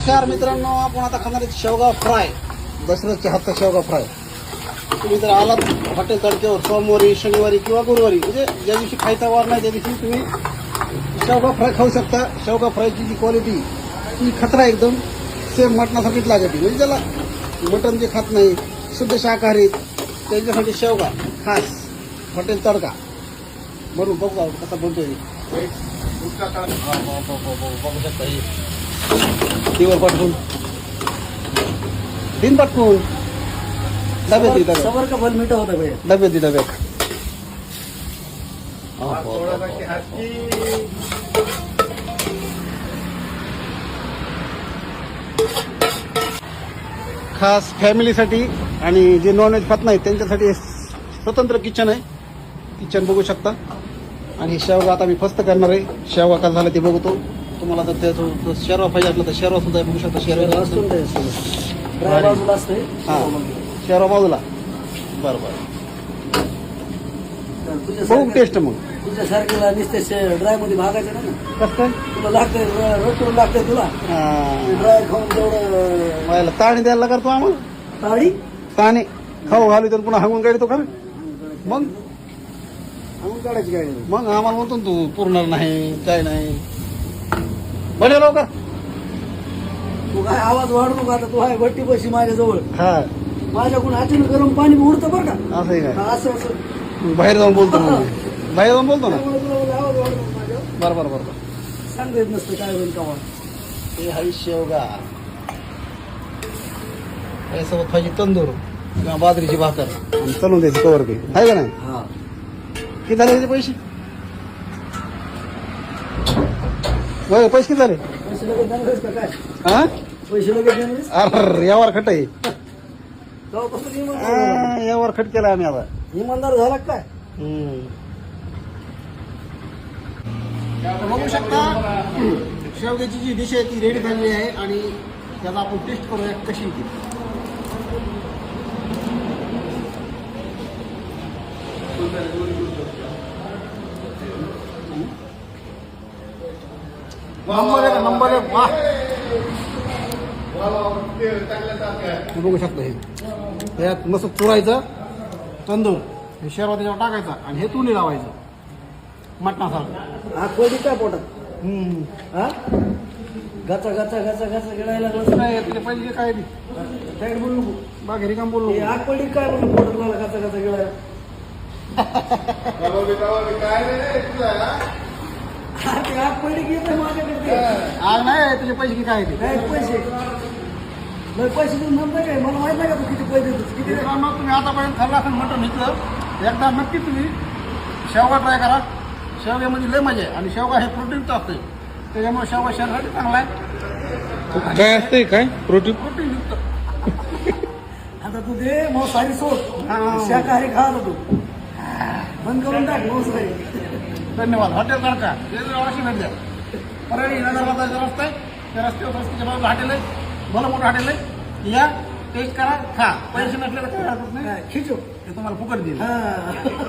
नमस्कार मित्रांनो आपण आता खाणार आहे शेवगा फ्राय. दसऱ्याचे हातचा शेवगा फ्राय. तुम्ही जर आलात हॉटेल तडक्यावर सोमवारी शनिवारी किंवा गुरुवारी म्हणजे ज्या दिवशी खायचा वार नाही त्या दिवशी तुम्ही शेवगा फ्राय खाऊ शकता. शेवगा फ्रायची जी क्वालिटी ती खतरा एकदम सेम मटणासाठीच लागते. म्हणजे त्याला मटण जे खात नाही शुद्ध शाकाहारी त्यांच्यासाठी शेवगा खास हॉटेल तडका. म्हणून बघू आपण कसा बोलतोय बघू शकता दिवर पाठवून. दिन पाठवून. डब्यात दे डब्यात सबर का फल मीठा होता भैया डब्यात दे डब्यात. खास फॅमिलीसाठी आणि जे नॉनव्हेज खात नाहीत त्यांच्यासाठी स्वतंत्र किचन आहे. किचन बघू शकता. आणि शेवगा आता मी फस्त करणार आहे. शेवगा का झाला ते बघतो. तुम्हाला जर त्याचं शेरवा पाहिजे असलं तर शेरवा सुद्धा बघू शकता शेरवा ड्राय बाजूला असते. हा. शेरवा बाजूला. बरं बरं. बघू टेस्ट मग. तुझ्या सारखेला नुसते ड्रायमध्ये भागायचं ना? कसं काय? तुला लागतंय रोटून लागतंय तुला. हा. ड्राय खाऊन तेवढं व्हायला ताणी द्यायला करतो आम्हाला? ताळी ताणी. खाऊ घालू तर पुन्हा हागून काढतो खरं. मग? आणून काढायची गाडी. मग आम्हाला म्हणतो ना तू पुरणार नाही काय नाही. बने लवकर. तू काय आवाज वाढू नको आता? तू आहे भट्टी पैसे माझ्या जवळ हा. माझ्याकडून अचानक गरम पाणी उडतं बरं का? असं आहे काय असं असं. बाहेर जाऊन बोलतो मग. बाहेर जाऊन बोलतो ना? त्यामुळे तुला बोललो, आवाज वाढू नको माझ्यावर? बरं बरं बरं बरं. सांगता येत नसतं काय होईल का हे हरी शेवगा यासोबत पाहिजे तंदूर किंवा बाजरीची भाकर. आणि तळून द्यायची कवर काही आहे का नाही? हा. किती झाले त्याचे पैसे? होय पैसे किती झाले? पैसे लगेच देणारच का काय? हा पैसे लगेच देणारच अरे यावर खट आहे. आ, यावर खट केला आम्ही आता. इमानदार झाला का काय? हम्म. बघू शकता शेवग्याची जी डिश आहे ती रेडी झालेली आहे आणि त्याला आपण टेस्ट करूया कशी ती. नंबर एक नंबर एक वा बघू शकता हे. त्यात मस्त चुरायचं तंदूर. हे शेरवा त्याच्यावर टाकायचा आणि हे तुनी लावायचं. मटणासारखं. हा कोडी काय पोटात? हम्म. हा? गचा गचा गचा गचा गिळायला लागला काय त्याचे पैसे काय बी टाईट बोलू नको. बा घरी काम बोललो हे आग पडली काय बोलू पोटात मला गचा गचा गिळायला? हा, ते आग पडली की येते माझ्याकडे आग नाही त्याचे पैसे किती काय ते काय पैसे. लय पैसे देऊन म्हणता काय मला माहीत नाही का तू किती पैसे देतोस किती? मित्रांनो तुम्ही आतापर्यंत खाल्लं असेल मटण इथलं एकदा नक्की तुम्ही शेवगा ट्राय करा. शेवग्यामध्ये लय मजा आहे. आणि शेवगा हे प्रोटीनचं असते त्याच्यामुळे शेवगा शरीरासाठी चांगला आहे. काय असतंय काय? प्रोटीन प्रोटीन युक्त. आता तू दे मग सारी सोड. हा. शाकाहारी खा तू. बंद करून टाक मांसाहारी. धन्यवाद. हॉटेल कारका अशी भेट द्या. परळी नगरबाजारचा रस्ता. आहे त्या रस्त्यावर रस्त्याच्या बाजूला हॉटेल आहे. भलं मोठं हॉटेल आहे. या टेस्ट करा खा. पैसे नसले तर काय हरकत नाही. खिचो. ते तुम्हाला फुकट देईल. हा.